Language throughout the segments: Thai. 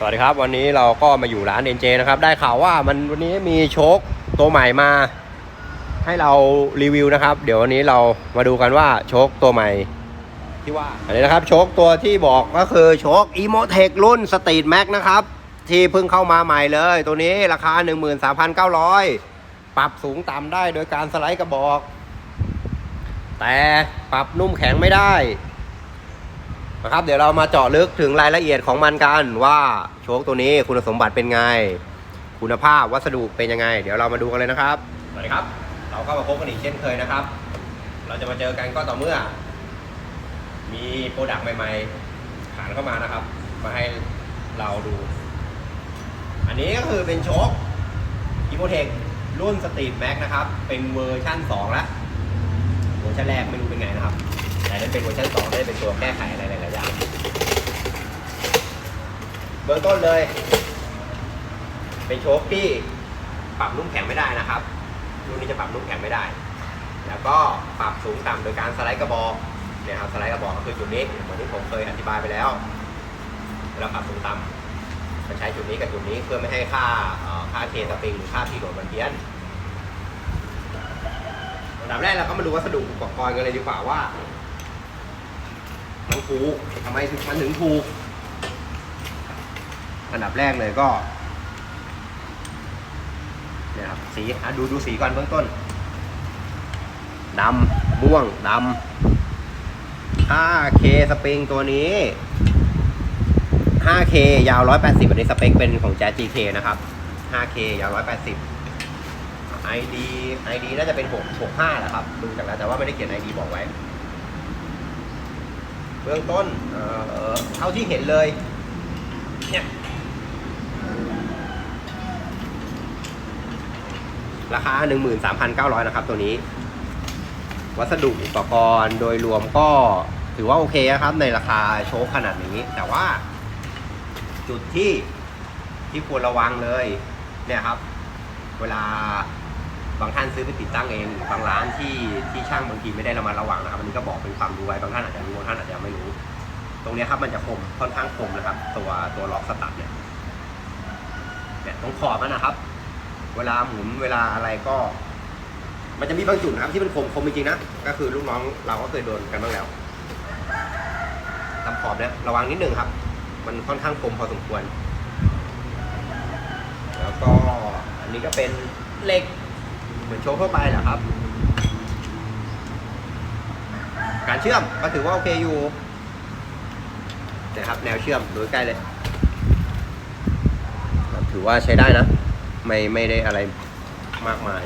สวัสดีครับ วันนี้เราก็มาอยู่ร้าน NJ นเจนะครับ ได้ข่าวว่ามันวันนี้มีโชคตัวใหม่มา ให้เรารีวิวนะครับ เดี๋ยววันนี้เรามาดูกันว่าโชคตัวใหม่ที่ว่าอันนี้นะครับโชคตัวที่บอกก็คือโชค e m o t e c รุ่น Street Max นะครับ ที่เพิ่งเข้ามาใหม่เลย ตัวนี้ราคา 13,900 ปรับสูงต่ำได้โดยการสไลด์กระบอก แต่ปรับนุ่มแข็งไม่ได้ นะครับเดี๋ยวเรามาเจาะลึกถึงรายละเอียดของมันกันว่าโชคตัวนี้คุณสมบัติเป็นไง คุณภาพวัสดุเป็นยังไง เดี๋ยวเรามาดูกันเลยนะครับสวัสดีครับ เราก็มาพบกันอีกเช่นเคยนะครับ เราจะมาเจอกันก็ต่อเมื่อ มีโปรดักต์ใหม่ๆผ่านเข้ามานะครับ มาให้เราดู อันนี้ก็คือเป็นโชคอีโ t เทครุ่นสตรีทแม็กนะครับ เป็นเวอร์ชั่น2แล้วเวอร์ชันแรกไม่รู้เป็นไงนะครับ แต่นั่นเป็นเวอร์ชันสองได้เป็นตัวแก้ไขอะไรหลายๆอย่าง เบื้องต้นเลย เป็นโชคที่ปรับนุ่มแข็งไม่ได้นะครับ รุ่นนี้จะปรับนุ่มแข็งไม่ได้ แล้วก็ปรับสูงต่ำโดยการสไลด์กระบอกเนี่ยครับสไลด์กระบอกก็คือจุดนี้เหมือนที่ผมเคยอธิบายไปแล้วเวลาปรับสูงต่ำจะใช้จุดนี้กับจุดนี้เพื่อไม่ให้ค่าค่าเคสปริงหรือค่าที่โหลดมันเพี้ยนอันดับแรกเราก็มาดูวัสดุอุปกรณ์กันเลยดีกว่าว่ามันถูกทำไมถึงมันถึงถูก อันดับแรกเลยก็เนี่ยครับสีอะดูดูสีก่อนเบื้องต้นดำม่วงดำ 5K สปริงตัวนี้ 5K ยาว 180อันนี้สเปคเป็นของ Jazz GK นะครับ 5K ยาว 180 ID ID น่าจะเป็น 6 65แหละครับ ดูจากแล้วแต่ว่าไม่ได้เขียน ID บอกไว้ เบื้องต้น เอ่อเท่าที่เห็นเลย เนี่ย ราคา 13,900 นะครับ ตัวนี้ วัสดุอุปกรณ์โดยรวมก็ถือว่าโอเคนะครับ ในราคาโชคขนาดนี้ แต่ว่า จุดที่ที่ควรระวังเลย เนี่ยครับ เวลาบางท่านซื้อไปติดตั้งเองหรือบางร้านที่ที่ช่างบางทีไม่ได้ระมัดระวังนะครับอันนี้ก็บอกเป็นความรู้ไว้บางท่านอาจจะรู้บางท่านอาจจะไม่รู้ ตรงนี้ครับมันจะคมค่อนข้างคมนะครับ ตัวตัวล็อกสตัดเนี่ยเนี่ยตรงขอบมันนะครับ เวลาหมุนเวลาอะไรก็ มันจะมีบางจุดนะครับที่มันคมคมจริงๆนะ ก็คือลูกน้องเราก็เคยโดนกันบ้างแล้วทำขอบเนี่ยระวังนิดนึงครับ มันค่อนข้างคมพอสมควร แล้วก็อันนี้ก็เป็นเหล็กเหมือนโชว์ทั่วไปแหละครับ การเชื่อมก็ถือว่าโอเคอยู่นะครับแนวเชื่อมดูใกล้เลย ถือว่าใช้ได้นะ ไม่ไม่ได้อะไรมากมาย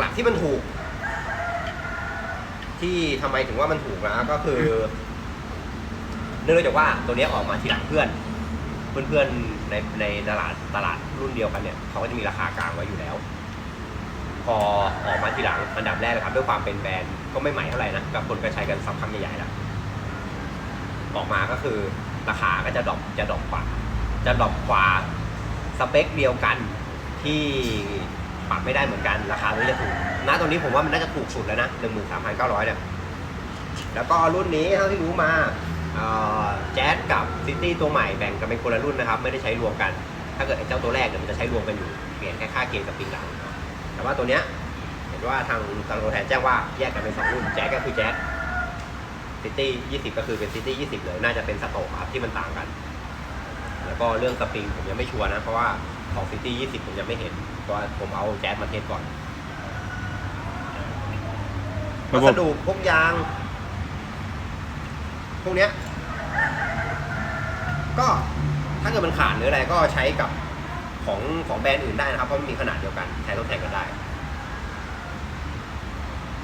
หลักๆที่มันถูก ที่ทำไมถึงว่ามันถูกนะก็คือ เนื่องจากว่าตัวเนี้ยออกมาทีหลังเพื่อน เพื่อนๆในในตลาดตลาดรุ่นเดียวกันเนี่ยเขาก็จะมีราคากลางไว้อยู่แล้ว พอออกมาทีหลังอันดับแรกนะครับ ด้วยความเป็นแบรนด์ก็ไม่ใหม่เท่าไหร่นะกับคนก็ใช้กันสักพักใหญ่ๆแล้วออกมาก็คือราคาก็จะดรอปจะดรอปกว่า จะดรอปกว่าสเปคเดียวกันที่ปรับไม่ได้เหมือนกันราคาไม่จะถูกณตอนนี้ผมว่ามันน่าจะถูกสุดแล้วนะหนึ่งหมื่นสามพันเก้าร้อยเนี่ยแล้วก็รุ่นนี้เท่าที่รู้มาแจ๊สกับซิตี้ตัวใหม่แบ่งกันเป็นคนละรุ่นนะครับไม่ได้ใช้รวมกัน ถ้าเกิดไอ้เจ้าตัวแรกเนี่ยมันจะใช้รวมกันอยู่เปลี่ยนแค่ค่าเกณฑ์สปริงหลังแต่ว่าตัวเนี้ยเห็นว่าทางทางตัวแทนแจ้งว่าแยกกันเป็นสองรุ่นแจ๊สก็คือแจ๊สซิตี้ยี่สิบก็คือเป็นซิตี้ยี่สิบเลยน่าจะเป็นสโตกครับที่มันต่างกัน แล้วก็เรื่องสปริงผมยังไม่ชัวร์นะ เพราะว่าของซิตี้ยี่สิบผมยังไม่เห็น เพราะว่าผมเอาแจ๊สมาเทสก่อนวัระบสบดุพวกยาง พวกเนี้ย ก็ถ้าเกิดมันขาดหรืออะไรก็ใช้กับของของแบรนด์อื่นได้นะครับเพราะมันมีขนาดเดียวกันใช้ทดแทนกันได้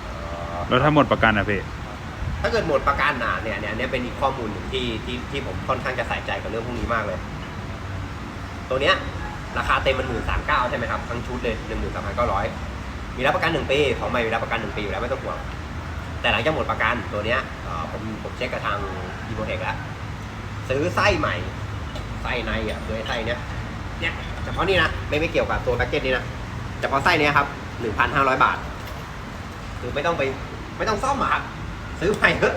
เอ่อแล้วถ้าหมดประกันอะพี่ถ้าเกิดหมดประกันอะเนี่ยเนี่ยเนี่ยเป็นอีกข้อมูลหนึ่งที่ที่ที่ผมค่อนข้างจะใส่ใจกับเรื่องพวกนี้มากเลย ตัวเนี้ยราคาเต็มมันหมื่นสามเก้าใช่ไหมครับทั้งชุดเลยหนึ่งหมื่นสามพันเก้าร้อยมีรับประกันหนึ่งปีของใหม่มีรับประกันหนึ่งปีอยู่แล้วไม่ต้องห่วงแต่หลังจากหมดประกันตัวเนี้ยผมผมเช็คกับทางอีโมเทคแล้วซื้อไส้ใหม่ไส้ในอะคือไอ้ไส้เนี้ยเนี่ยเฉพาะนี่นะไม่ไม่เกี่ยวกับตัวแพ็กเกจนี้นะเฉพาะไส้เนี้ยครับหนึ่งพันห้าร้อยบาท คือไม่ต้องไปไม่ต้องซ่อมอะครับซื้อใหม่เถอะ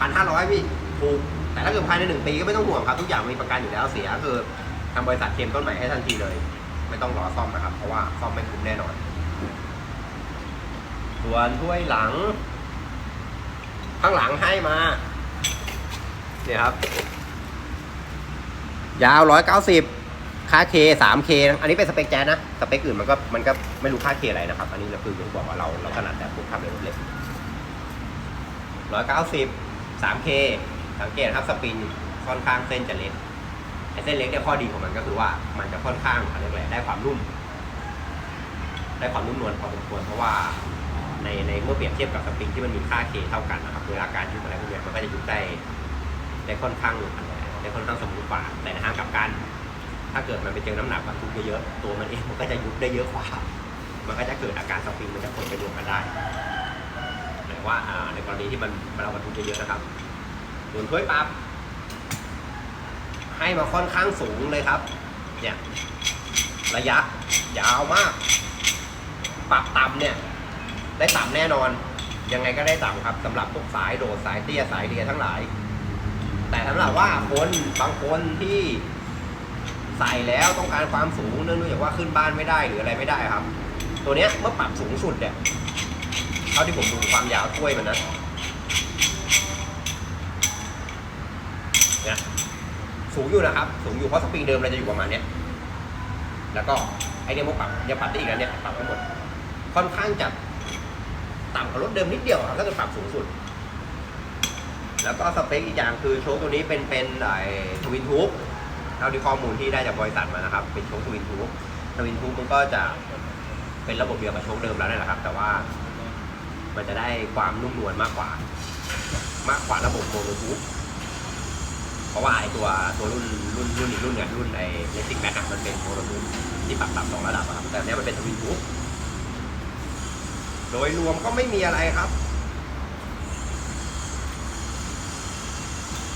พันห้าร้อยพี่ถูกแต่ถ้าเกิดภายในหนึ่งปีก็ไม่ต้องห่วงครับ ทุกอย่างมีประกันอยู่แล้วเสียคือ ทางบริษัทเคลมต้นใหม่ให้ทันทีเลย ไม่ต้องรอซ่อมนะครับ เพราะว่าซ่อมไม่คุ้มแน่นอน ส่วนถ้วยหลัง ข้างหลังให้มาเนี่ยครับ ยาวร้อยเก้าสิบค่าเคสามเคอันนี้เป็นสเปคแจ๊สนะ สเปคอื่นมันก็มันก็ไม่รู้ค่าเคอะไรนะครับ อันนี้เราคืออย่าบอกว่าเราเราถนัดแต่พวกทำเล็กร้อยเก้าสิบสามเคสังเกตครับสปริงค่อนข้างเส้นจะเล็ก ไอเส้นเล็กเนี่ยข้อดีของมันก็คือว่ามันจะค่อนข้างอะไรยกอะไรได้ความนุ่ม ได้ความนุ่มนวลพอสมควรเพราะว่าในในเมื่อเปรียบเทียบกับสปริงที่มันมีค่าเคเท่ากันนะครับเวลาการยุบอะไรพวกนี้มันก็จะยุบได้ได้ค่อนข้างได้ค่อนข้างสมูทกว่าแต่ในทางกลับกัน ถ้าเกิดมันไปเจอน้ำหนักบรรทุกเยอะๆตัวมันเองมันก็จะยุบได้เยอะกว่า มันก็จะเกิดอาการสปริงมันจะกดไปรวมกันได้หมายว่าอ่าในกรณีที่มันเราบรรทุกเยอะๆนะครับส่วนถ้วยปั๊บ ให้มาค่อนข้างสูงเลยครับ เนี่ยระยะยาวมาก ปรับต่ำเนี่ย ได้ต่ำแน่นอน ยังไงก็ได้ต่ำครับสำหรับพวกสายโดดสายเตี้ยสายเรียทั้งหลาย แต่สำหรับว่าคนบางคนที่ใส่แล้วต้องการความสูงเนื่องจากว่าขึ้นบ้านไม่ได้หรืออะไรไม่ได้ครับ ตัวเนี้ยเมื่อปรับสูงสุดเนี่ยเท่าที่ผมดูความยาวถ้วยมันนะเนี่ย สูงอยู่นะครับ สูงอยู่เพราะสปริงเดิมเราจะอยู่ประมาณเนี้ยแล้วก็ไอเนี้ยมันปรับยังปรับได้อีกแล้วเนี่ยปรับทั้งหมด ค่อนข้างจะต่ำกว่ารถเดิมนิดเดียวครับถ้าเกิดปรับสูงสุด แล้วก็สเปคอีกอย่างคือโชคตัวนี้เป็นเป็นไอทวินทูบเท่าที่ข้อมูลที่ได้จากบริษัทมานะครับ เป็นโชคทวินทูบทวินทูบมันก็จะเป็นระบบเดียวกับโชคเดิมแล้วนี่แหละครับ แต่ว่ามันจะได้ความนุ่มนวลมากกว่า มากกว่าระบบโมโนทูบ เพราะว่าไอตัวตัวรุ่นรุ่นรุ่นอีกรุ่นเนี่ยรุ่นไอเลสซิ่งแม็กมันเป็นโมโนทูบที่ปรับต่ำสองระดับอะครับแต่เนี้ยมันเป็นทวินทูบโดยรวมก็ไม่มีอะไรครับ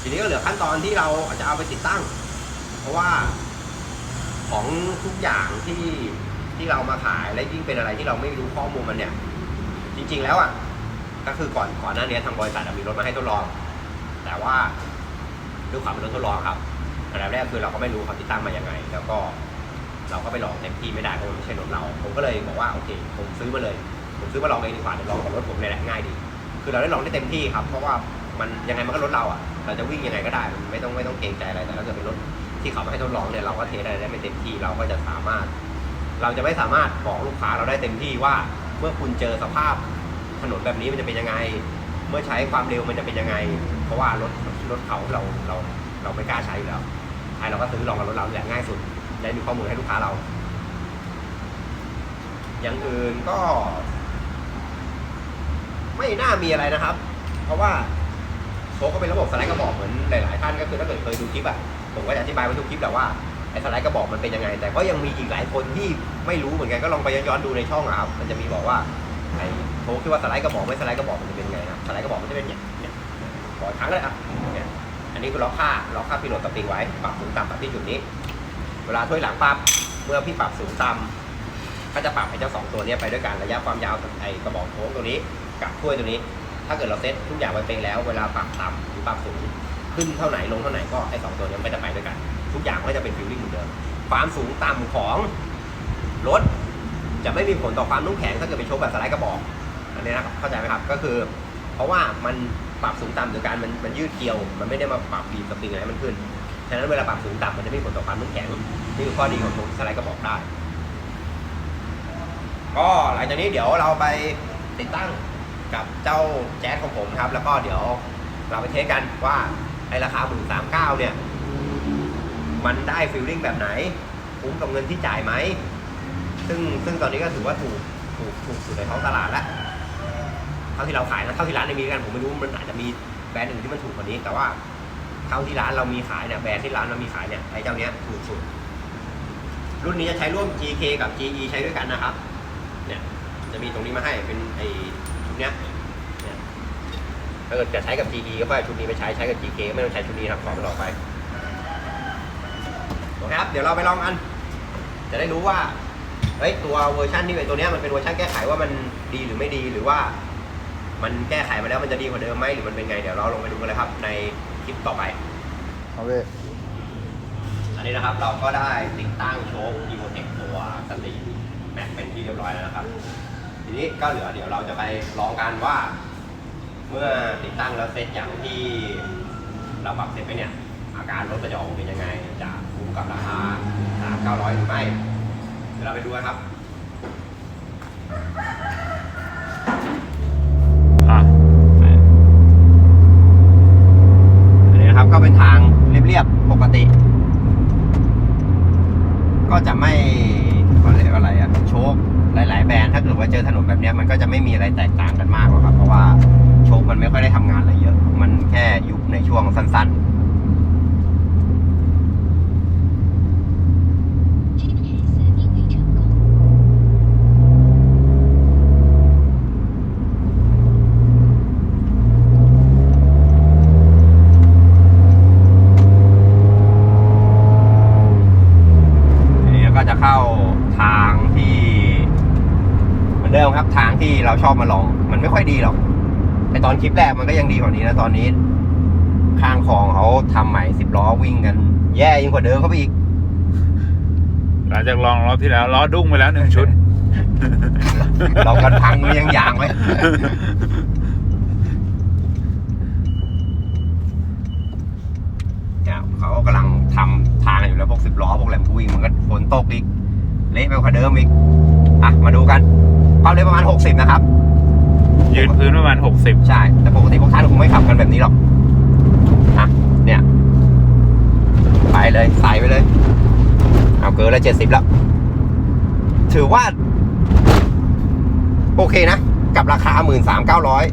ทีนี้ก็เหลือขั้นตอนที่เราจะเอาไปติดตั้ง เพราะว่าของทุกอย่างที่ที่เรามาขายและยิ่งเป็นอะไรที่เราไม่รู้ข้อมูลมันเนี่ย จริง ๆ แล้วอะก็คือก่อนก่อนหน้านี้ทางบริษัทอะมีรถมาให้ทดลอง แต่ว่า ด้วยความเป็นรถทดลองครับอันดับแรกคือเราก็ไม่รู้เขาติดตั้งมายังไง แล้วก็เราก็ไปลองเต็มที่ไม่ได้เพราะมันไม่ใช่รถเรา ผมก็เลยบอกว่าโอเค ผมซื้อมาเลย ผมซื้อมาลองเองดีกว่าเดี๋ยวลองกับรถผมเนี่ยแหละง่ายดี คือเราได้ลองได้เต็มที่ครับ เพราะว่ามันยังไงมันก็รถเราอะ เราจะวิ่งยังไงก็ได้มันไม่ต้องไม่ต้องเกรงใจอะไรแต่ถ้าเกิดเป็นรถที่เขามาให้ทดลองเนี่ยเราก็เทสอะไรได้ไม่เต็มที่เราก็จะสามารถ เราจะไม่สามารถบอกลูกค้าเราได้เต็มที่ว่า เมื่อคุณเจอสภาพถนนแบบนี้มันจะเป็นยังไง เมื่อใช้ความเร็วมันจะเป็นยังไง เพราะว่ารถรถเขาเราเราเราไม่กล้าใช้อยู่แล้วใช่เราก็ซื้อลองกับรถเราแหละง่ายสุดได้มีข้อมูลให้ลูกค้าเรา อย่างอื่นก็ ไม่น่ามีอะไรนะครับ เพราะว่าโชก็เป็นระบบสไลด์กระบอกเหมือนหลาย ๆ ท่านก็คือถ้าเกิดเคยดูคลิปอะผมก็จะอธิบายไว้ทุกคลิปแหละว่าไอ้สไลด์กระบอกมันเป็นยังไง แต่ก็ยังมีอีกหลายคนที่ไม่รู้เหมือนกันก็ลองไปย้อนดูในช่องอะครับมันจะมีบอกว่า ไอ้โชคคิดว่าสไลด์กระบอกไม่สไลด์กระบอกมันจะเป็นไงครับสไลด์กระบอกมันจะเป็นเนี่ยเนี่ยขออีกครั้งเลยอะเนี่ยอันนี้คือล็อกค่าล็อกค่าพิโรดสปริงไว้ปรับสูงต่ำปรับที่จุดนี้ เวลาถ้วยหลังปั๊บเมื่อพี่ปรับสูงต่ำก็จะปรับไอ้เจ้าสองตัวนี้ไปด้วยกันระยะความยาวไอ้กระบอกโค้งตัวนี้กับถ้วยตัวนี้ ถ้าเกิดเราเซ็ตทุกอย่างไว้เป็นแล้ว เวลาปรับต่ำหรือปรับสูงขึ้นเท่าไหนลงเท่าไหนก็ไอ้สองตัวนี้มันจะไปด้วยกัน ทุกอย่างก็จะเป็นฟิลลิ่งเหมือนเดิมความสูงต่ำของรถ จะไม่มีผลต่อความนุ่มแข็งถ้าเกิดไปโชกแบบสไลด์กระบอกอันนี้นะครับเข้าใจไหมครับก็คือ เพราะว่ามันปรับสูงต่ำโดยการมันมันยืดเกลียว มันไม่ได้มาปรับบีบสปริงอะไรให้มันขึ้นฉะนั้นเวลาปรับสูงต่ำมันจะไม่มีผลต่อความนุ่มแข็งนี่คือข้อดีของโชกสไลด์กระบอกได้ ก็หลังจากนี้เดี๋ยวเราไปติดตั้งกับเจ้าแจ๊สของผมครับ แล้วก็เดี๋ยวเราไปเทสกันว่าไอราคาหมื่นสามเก้าเนี่ย มันได้ฟีลลิ่งแบบไหน คุ้มกับเงินที่จ่ายไหม ซึ่งซึ่งตอนนี้ก็ถือว่าถูกถูกถูกสุดในท้องตลาดแล้วเท่าที่เราขายนะเท่าที่ร้านได้มีกันผมไม่รู้มันอาจจะมีแบรนด์อื่นที่มันถูกกว่านี้ แต่ว่าเท่าที่ร้านเรามีขายเนี่ยแบรนด์ที่ร้านเรามีขายเนี่ยไอ้เจ้าเนี้ยถูกสุด รุ่นนี้จะใช้ร่วม GK กับ GE ใช้ด้วยกันนะครับ เนี่ยจะมีตรงนี้มาให้เป็นไอ้ชุดเนี้ยเนี่ยถ้าเกิดจะใช้กับ GE ก็ค่อยเอาชุดนี้ไปใช้ใช้กับ GK ก็ไม่ต้องใช้ชุดนี้ครับขอไปต่อไปโอเคครับเดี๋ยวเราไปลองกัน จะได้รู้ว่า เฮ้ยตัวเวอร์ชันที่เป็นตัวเนี้ยมันเป็นเวอร์ชันแก้ไขว่ามันดีหรือไม่ดีหรือว่า มันแก้ไขมาแล้วมันจะดีกว่าเดิมไหมหรือมันเป็นไงเดี๋ยวเราลงไปดูกันเลยครับ ในคลิปต่อไปเอาเว้ยอันนี้นะครับเราก็ได้ติดตั้งโชคอีโมเทคตัวสตรีมแม็กเป็นที่เรียบร้อยแล้วนะครับ ทีนี้ก็เหลือเดี๋ยวเราจะไปลองกันว่า เมื่อติดตั้งแล้วเสร็จอย่างที่เราปรับเสร็จไปเนี่ยอาการรถมันจะออกมาเป็นยังไงจะคุ้มกับราคาสามเก้าร้อยหรือไม่ เดี๋ยวเราไปดูกันครับอะอันนี้นะครับก็เป็นทางเรียบๆปกติ ก็จะไม่เขาเรียกอะไรอะโชคหลาย ๆ แบรนด์ถ้าเกิดว่าเจอถนนแบบเนี้ยมันก็จะไม่มีอะไรแตกต่างกันมากหรอกครับ เพราะว่าโชคมันไม่ค่อยได้ทำงานอะไรเยอะ มันแค่ยุบในช่วงสั้น GPS ชอบมาลอง มันไม่ค่อยดีหรอกไอตอนคลิปแรกมันก็ยังดีกว่านี้นะตอนนี้ ข้างคลองเขาทำใหม่สิบล้อวิ่งกัน แย่ยิ่งกว่าเดิมเขาไปอีก หลังจากลองรอบที่แล้วล้อดุ้งไปแล้วหนึ่งชุดเรากันพังเรียงยางไว้เนี่ยเขากำลังทำทางอยู่แล้วพวกสิบล้อพวกแหลมทวิ่งมันก็ฝนตกอีก เละไปกว่าเดิมอีก อะ มาดูกัน ความเร็วประมาณ 60 นะครับ ยืนพื้นประมาณหกสิบใช่ แต่ปกติพวกท่านคงไม่ขับกันแบบนี้หรอกอะเนี่ย ไปเลยใส่ไปเลย เอาเกินแล้วเจ็ดสิบแล้ว ถือว่า โอเคนะ กับราคาหมื่นสามเก้าร้อย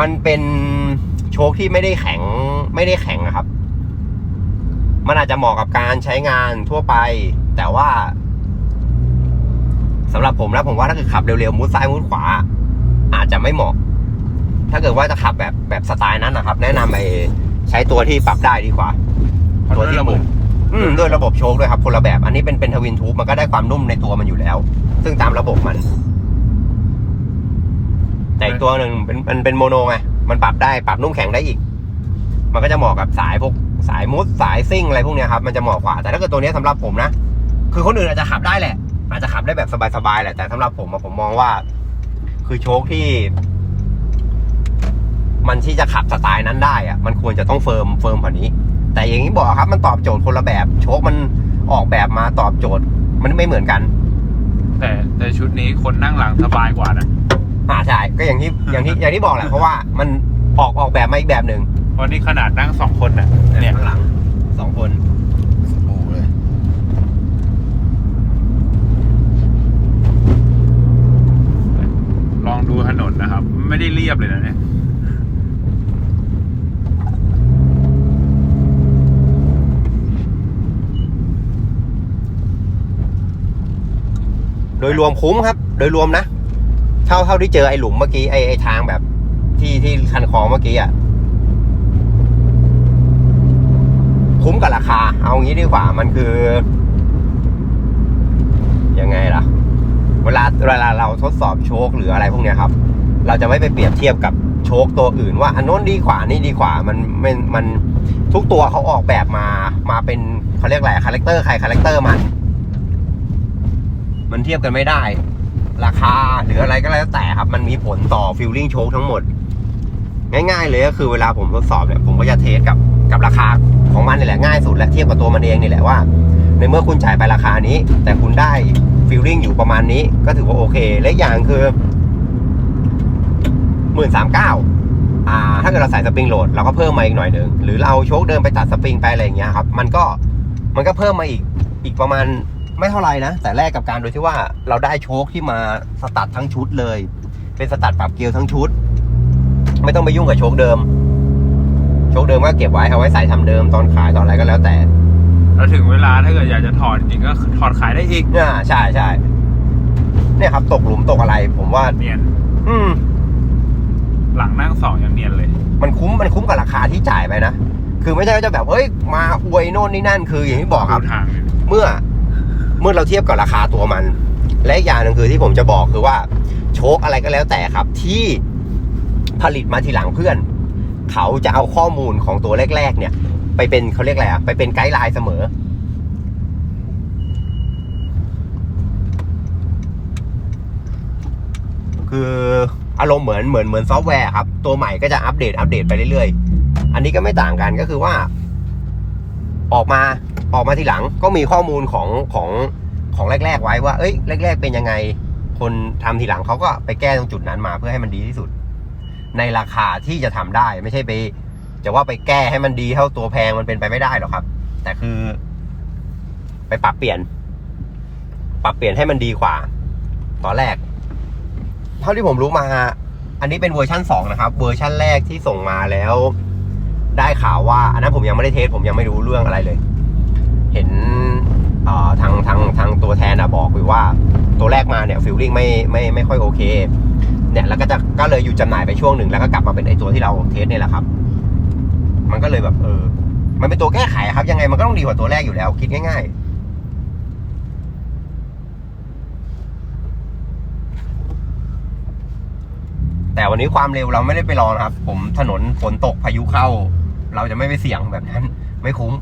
มันเป็นโชคที่ไม่ได้แข็งไม่ได้แข็งนะครับ มันอาจจะเหมาะกับการใช้งานทั่วไป แต่ว่า สำหรับผมแล้วผมว่าถ้าเกิดขับเร็วๆมุดซ้ายมุดขวา อาจจะไม่เหมาะ ถ้าเกิดว่าจะขับแบบแบบสไตล์นั้นนะครับ แนะนำไปใช้ตัวที่ปรับได้ดีกว่า ตัวที่หมุนอืมด้วยระบบโชคด้วยครับคนละแบบ อันนี้เป็นเป็นทวินทูบมันก็ได้ความนุ่มในตัวมันอยู่แล้ว ซึ่งตามระบบมัน แต่อีกตัวหนึ่งเป็นมันเป็นโมโนไงมันปรับได้ปรับนุ่มแข็งได้อีก มันก็จะเหมาะกับสายพวกสายมุดสายซิ่งอะไรพวกเนี้ยครับ มันจะเหมาะกว่าแต่ถ้าเกิดตัวเนี้ยสำหรับผมนะคือคนอื่นอาจจะขับได้แหละ อาจจะขับได้แบบสบายๆแหละแต่สำหรับผมอะผมมองว่า คือโชคที่ มันที่จะขับสไตล์นั้นได้อะมันควรจะต้องเฟิร์มเฟิร์มกว่านี้ แต่อย่างที่บอกครับ มันตอบโจทย์คนละแบบ โชคมันออกแบบมาตอบโจทย์ มันไม่เหมือนกัน แต่แต่ชุดนี้คนนั่งหลังสบายกว่านะอ่าใช่ก็อย่างที่อย่างที่อย่างที่บอกแหละเพราะว่ามันออกออกแบบมาอีกแบบหนึ่งเพราะนี่ขนาดนั่งสองคนน่ะเนี่ยข้างหลังสองคน สบู่เลย ลองดูถนนนะครับ ไม่ได้เรียบเลยนะเนี่ยโดยรวมคุ้มครับ โดยรวมนะ เท่าเท่าที่เจอไอ้หลุมเมื่อกี้ไอ้ไอ้ทางแบบ ที่ที่คันคลองเมื่อกี้อะ คุ้มกับราคา เอางี้ดีกว่ามันคือ ยังไงล่ะ เวลาเวลาเราทดสอบโชคหรืออะไรพวกเนี้ยครับ เราจะไม่ไปเปรียบเทียบกับโชคตัวอื่น ว่าอันโน้นดีกว่านนี่ดีกว่ามันมันมันทุกตัวเขาออกแบบมามาเป็นเขาเรียกอะไรคาแรคเตอร์ใครคาแรคเตอร์มัน มันเทียบกันไม่ได้ ราคาหรืออะไรก็แล้วแต่ครับ มันมีผลต่อฟิลลิ่งโชคทั้งหมด ง่าย ๆ เลยก็คือเวลาผมทดสอบเนี่ยผมก็จะเทสกับกับราคาของมันนี่แหละง่ายสุดและเทียบกับตัวมันเองนี่แหละว่า ในเมื่อคุณจ่ายไปราคานี้ แต่คุณได้ ฟิลลิ่งอยู่ประมาณนี้ก็ถือว่าโอเค และอีกอย่างคือหมื่นสามเก้าอ่า ถ้าเกิดเราใส่สปริงโหลดเราก็เพิ่มมาอีกหน่อยหนึ่งหรือเราโชคเดิมไปตัดสปริงไปอะไรอย่างเงี้ยครับ มันก็มันก็เพิ่มมาอีกอีกประมาณไม่เท่าไรนะ แต่แรกกับการโดยที่ว่าเราได้โชคที่มาสตัดทั้งชุดเลย เป็นสตัดปรับเกลียวทั้งชุด ไม่ต้องไปยุ่งกับโชคเดิม โชคเดิมก็เก็บไว้เอาไว้ใส่ทำเดิมตอนขายตอนอะไรก็แล้วแต่ แล้วถึงเวลาถ้าเกิดอยากจะถอดจริงก็ถอดขายได้อีกอ่าใช่ใช่เนี่ยครับ ตกหลุมตกอะไร ผมว่าเนียน อืม หลังนั่งสองยังเนียนเลย มันคุ้มมันคุ้มกับราคาที่จ่ายไปนะ คือไม่ใช่ว่าจะแบบเอ้ย มาอวยโน่นนี่นั่น คืออย่างที่บอกครับดูทางเลยเมื่อ เมื่อเราเทียบกับราคาตัวมัน และอีกอย่างหนึ่งคือที่ผมจะบอกคือว่า โชคอะไรก็แล้วแต่ครับ ที่ผลิตมาทีหลังเพื่อน เขาจะเอาข้อมูลของตัวแรก ๆ เนี่ย ไปเป็นเขาเรียกอะไรอะไปเป็นไกด์ไลน์เสมอ คืออารมณ์เหมือนเหมือนเหมือนซอฟต์แวร์ครับ ตัวใหม่ก็จะอัปเดตอัปเดตไปเรื่อยๆ อันนี้ก็ไม่ต่างกันก็คือว่า ออกมาออกมาทีหลังก็มีข้อมูลของของของแรก ๆ ไว้ว่า เอ้ยแรก ๆ เป็นยังไง คนทำทีหลังเขาก็ไปแก้ตรงจุดนั้นมาเพื่อให้มันดีที่สุด ในราคาที่จะทำได้ไม่ใช่ไป จะว่าไปแก้ให้มันดีเท่าตัวแพงมันเป็นไปไม่ได้หรอกครับ แต่คือ ไปปรับเปลี่ยน ปรับเปลี่ยนให้มันดีกว่า ตอนแรก เท่าที่ผมรู้มา อันนี้เป็นเวอร์ชั่นสองนะครับ เวอร์ชั่นแรกที่ส่งมาแล้ว ได้ข่าวว่า อันนั้นผมยังไม่ได้เทสผมยังไม่รู้เรื่องอะไรเลย เห็นทางทางทางตัวแทนอะบอกอยู่ว่า ตัวแรกมาเนี่ยฟิลลิ่งไม่ไม่ไม่ค่อยโอเค เนี่ยแล้วก็จะก็เลยอยู่จำหน่ายไปช่วงหนึ่งแล้วก็กลับมาเป็นไอตัวที่เราเทสเนี่ยแหละครับ มันก็เลยแบบเออ มันเป็นตัวแก้ไขครับ ยังไงมันก็ต้องดีกว่าตัวแรกอยู่แล้ว คิดง่าย ๆแต่วันนี้ความเร็วเราไม่ได้ไปรอนะครับ ผมถนนฝนตกพายุเข้า เราจะไม่ไปเสี่ยงแบบนั้น ไม่คุ้ม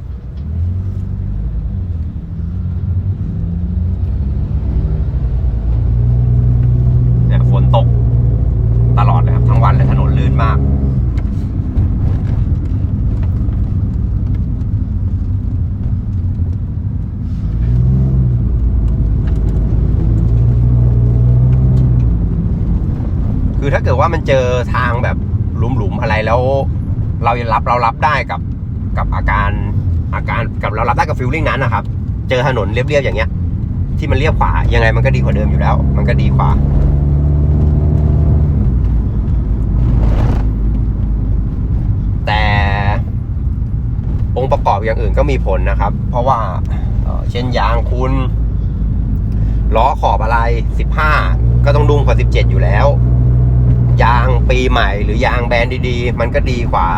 เนี่ยฝนตก ตลอดเลยครับ ทั้งวันเลยถนนลื่นมาก คือถ้าเกิดว่ามันเจอทางแบบหลุมๆอะไรแล้ว เรารับเรารับได้กับกับอาการอาการกับเรารับได้กับฟิลลิ่งนั้นนะครับ เจอถนนเรียบๆอย่างเงี้ย ที่มันเรียบขวายังไงมันก็ดีกว่าเดิมอยู่แล้ว มันก็ดีกว่าแต่องค์ประกอบอย่างอื่นก็มีผลนะครับ เพราะว่าเอ่อเช่นยางคุณล้อขอบอะไร 15 ก็ต้องดุ้งกว่า 17 อยู่แล้ว ยางปีใหม่หรือยางแบรนด์ดีๆ มันก็ดีกว่า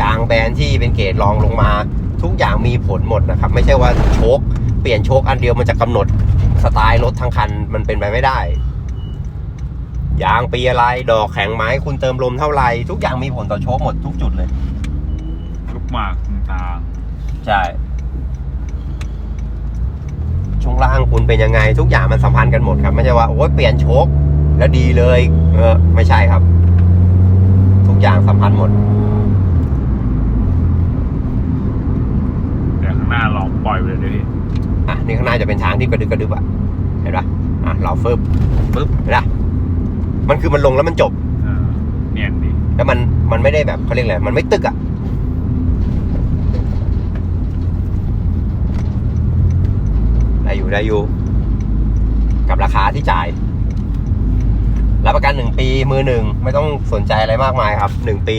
ยางแบรนด์ที่เป็นเกรดรองลงมา ทุกอย่างมีผลหมดนะครับ ไม่ใช่ว่าโชคเปลี่ยนโชคอันเดียวมันจะกำหนดสไตล์รถทั้งคันมันเป็นไปไม่ได้ ยางปีอะไรดอกแข็งไหมคุณเติมลมเท่าไหร่ทุกอย่างมีผลต่อโชคหมดทุกจุดเลยลูกหมากต่างใช่ช่วงล่างคุณเป็นยังไง ทุกอย่างมันสัมพันธ์กันหมดครับ ไม่ใช่ว่าโอ้ยเปลี่ยนโชคแล้วดีเลย เออไม่ใช่ครับ ทุกอย่างสัมพันธ์หมดๆเดี๋ยวข้างหน้าลองปล่อยไปเลยดิพี่อะนี่ข้างหน้าจะเป็นทางที่กระดึบกระดึบอะเห็นปะอะเราฟึบปึ๊บเห็นปะมันคือมันลงแล้วมันจบ เออเนียนดีแล้วมันมันไม่ได้แบบเขาเรียกอะไรมันไม่ตึกอะได้อยู่ได้อยู่ กับราคาที่จ่าย รับประกันหนึ่งปีมือหนึ่งไม่ต้องสนใจอะไรมากมายครับหนึ่งปี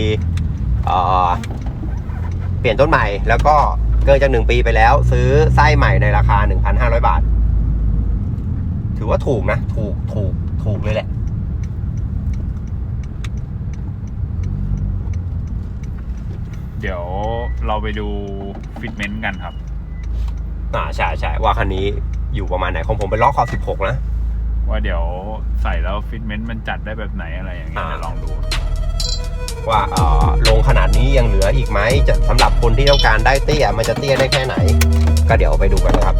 เอ่อเปลี่ยนต้นใหม่ แล้วก็เกินจากหนึ่งปีไปแล้ว ซื้อไส้ใหม่ในราคา 1,500 บาท ถือว่าถูกนะ ถูกถูกถูกเลยแหละเดี๋ยวเราไปดูฟิตเมนต์กันครับ อ่าใช่ใช่ว่าคันนี้อยู่ประมาณไหนของผมเป็นล้อขอบ16 นะ ว่าเดี๋ยวใส่แล้วฟิตเมนต์มันจัดได้แบบไหนอะไรอย่างเงี้ยอ่า เดี๋ยวลองดู ว่าเอ่อลงขนาดนี้ยังเหลืออีกไหมจะสำหรับคนที่ต้องการได้เตี้ยมันจะเตี้ยได้แค่ไหน ก็เดี๋ยวไปดูกันนะครับ